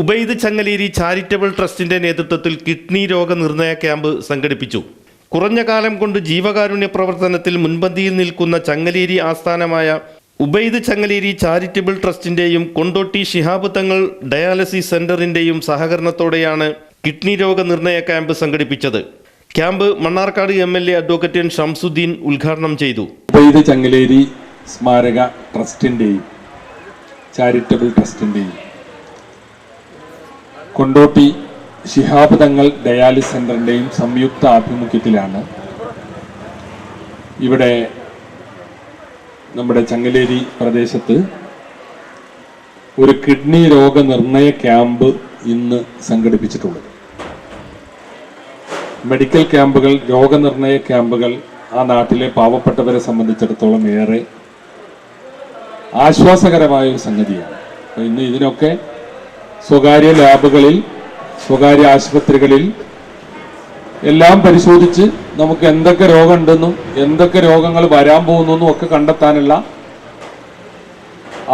Ubaid Changaleri charitable ട്രസ്റ്റിന്റെ നേതൃത്വത്തിൽ kidney രോഗ നിർണയ ക്യാമ്പ് സംഘടിപ്പിച്ചു. കുറഞ്ഞ കാലം കൊണ്ട് ജീവകാരുണ്യ പ്രവർത്തനത്തിൽ മുൻപന്തിയിൽ നിൽക്കുന്ന ചങ്ങലേരി ആസ്ഥാനമായ ഉബൈദ് ചങ്ങലേരി ചാരിറ്റബിൾ ട്രസ്റ്റിന്റെയും കൊണ്ടോട്ടി ശിഹാബ് തങ്ങൾ ഡയാലിസിസ് സെന്ററിന്റെയും സഹകരണത്തോടെയാണ് കിഡ്നി രോഗ നിർണയ ക്യാമ്പ് സംഘടിപ്പിച്ചത്. Camp Mannarkkad M L A advocate Shamsuddeen ഉദ്ഘാടനം ചെയ്തു. ഉബൈദ് ചങ്ങലേരി സ്മാരക ട്രസ്റ്റിന്റെയും ചാരിറ്റബിൾ ട്രസ്റ്റിന്റെയും കൊണ്ടോട്ടി ശിഹാബ് തങ്ങൾ ഡയാലിസ് സെന്ററിന്റെയും സംയുക്ത ആഭിമുഖ്യത്തിലാണ്. ഇവിടെ നമ്മുടെ ചങ്ങലേരി പ്രദേശത്ത് ഒരു കിഡ്നി രോഗനിർണയ ക്യാമ്പ് ഇന്ന് സംഘടിപ്പിച്ചിട്ടുള്ളത്. മെഡിക്കൽ ക്യാമ്പുകൾ രോഗനിർണയ ക്യാമ്പുകൾ ആ നാട്ടിലെ പാവപ്പെട്ടവരെ സംബന്ധിച്ചിടത്തോളം ഏറെ ആശ്വാസകരമായ ഒരു സംഗതിയാണ്. ഇന്ന് ഇതിനൊക്കെ സ്വകാര്യ ലാബുകളിൽ സ്വകാര്യ ആശുപത്രികളിൽ എല്ലാം പരിശോധിച്ച് നമുക്ക് എന്തൊക്കെ രോഗമുണ്ടെന്നും എന്തൊക്കെ രോഗങ്ങൾ വരാൻ പോകുന്നെന്നും ഒക്കെ കണ്ടെത്താനുള്ള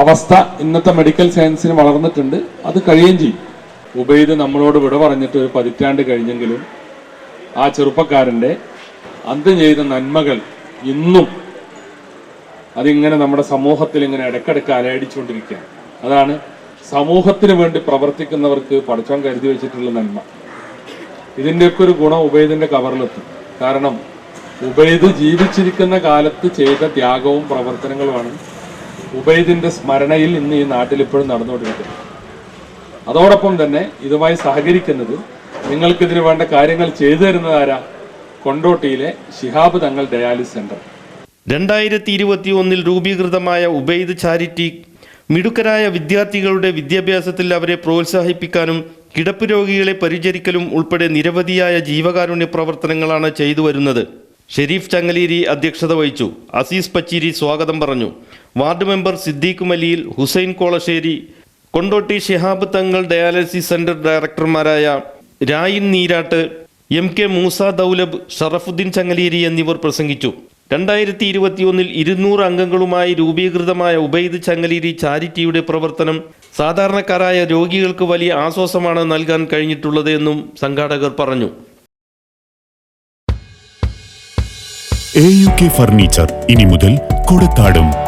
അവസ്ഥ ഇന്നത്തെ മെഡിക്കൽ സയൻസിന് വളർന്നിട്ടുണ്ട്. അത് കഴിയുകയും ചെയ്യും. ഉബൈദ് നമ്മളോട് വിട പറഞ്ഞിട്ട് ഒരു പതിറ്റാണ്ട് കഴിഞ്ഞെങ്കിലും ആ ചെറുപ്പക്കാരന്റെ അന്ത്യം ചെയ്ത നന്മകൾ ഇന്നും അതിങ്ങനെ നമ്മുടെ സമൂഹത്തിൽ ഇങ്ങനെ ഇടയ്ക്കിടയ്ക്ക് അലയടിച്ചുകൊണ്ടിരിക്കുകയാണ്. അതാണ് സമൂഹത്തിന് വേണ്ടി പ്രവർത്തിക്കുന്നവർക്ക് പഠിച്ചാൻ കരുതി വെച്ചിട്ടുള്ള നന്മ. ഇതിന്റെയൊക്കെ ഒരു ഗുണം ഉബൈദിന്റെ കവറിലെത്തും. കാരണം ഉബൈദ് ജീവിച്ചിരിക്കുന്ന കാലത്ത് ചെയ്ത ത്യാഗവും പ്രവർത്തനങ്ങളുമാണ് ഉബൈദിന്റെ സ്മരണയിൽ ഇന്ന് ഈ നാട്ടിൽ ഇപ്പോഴും നടന്നുകൊണ്ടിരിക്കുന്നത്. അതോടൊപ്പം തന്നെ ഇതുമായി സഹകരിക്കുന്നത് നിങ്ങൾക്കിതിനു വേണ്ട കാര്യങ്ങൾ ചെയ്തു തരുന്നതാരാ കൊണ്ടോട്ടിയിലെ ശിഹാബ് തങ്ങൾ ഡയാലിസ് സെന്റർ. രണ്ടായിരത്തി ഇരുപത്തി ഒന്നിൽ രൂപീകൃതമായ ഉബൈദ് ചാരിറ്റി മിടുക്കരായ വിദ്യാർത്ഥികളുടെ വിദ്യാഭ്യാസത്തിൽ അവരെ പ്രോത്സാഹിപ്പിക്കാനും കിടപ്പ് രോഗികളെ പരിചരിക്കലും ഉൾപ്പെടെ നിരവധിയായ ജീവകാരുണ്യ പ്രവർത്തനങ്ങളാണ് ചെയ്തു വരുന്നത്. ഷെരീഫ് ചങ്ങലേരി അധ്യക്ഷത വഹിച്ചു. അസീസ് പച്ചീരി സ്വാഗതം പറഞ്ഞു. Ward member Siddique Maliyil Hussain Kolassery Kondotty Shihab Thangal dialysis centre ഡയറക്ടർമാരായ Rayin നീരാട്ട് M K Moosa Daulab Sharafuddeen Changaleri എന്നിവർ പ്രസംഗിച്ചു. രണ്ടായിരത്തി ഇരുപത്തിയൊന്നിൽ ഇരുന്നൂറ് അംഗങ്ങളുമായി രൂപീകൃതമായ ഉബൈദ് ചങ്ങലേരി ചാരിറ്റിയുടെ പ്രവർത്തനം സാധാരണക്കാരായ രോഗികൾക്ക് വലിയ ആശ്വാസമാണ് നൽകാൻ കഴിഞ്ഞിട്ടുള്ളത് എന്നും സംഘാടകർ പറഞ്ഞു. ഫർണിച്ചർ ഇനി മുതൽ കൊടത്താടും.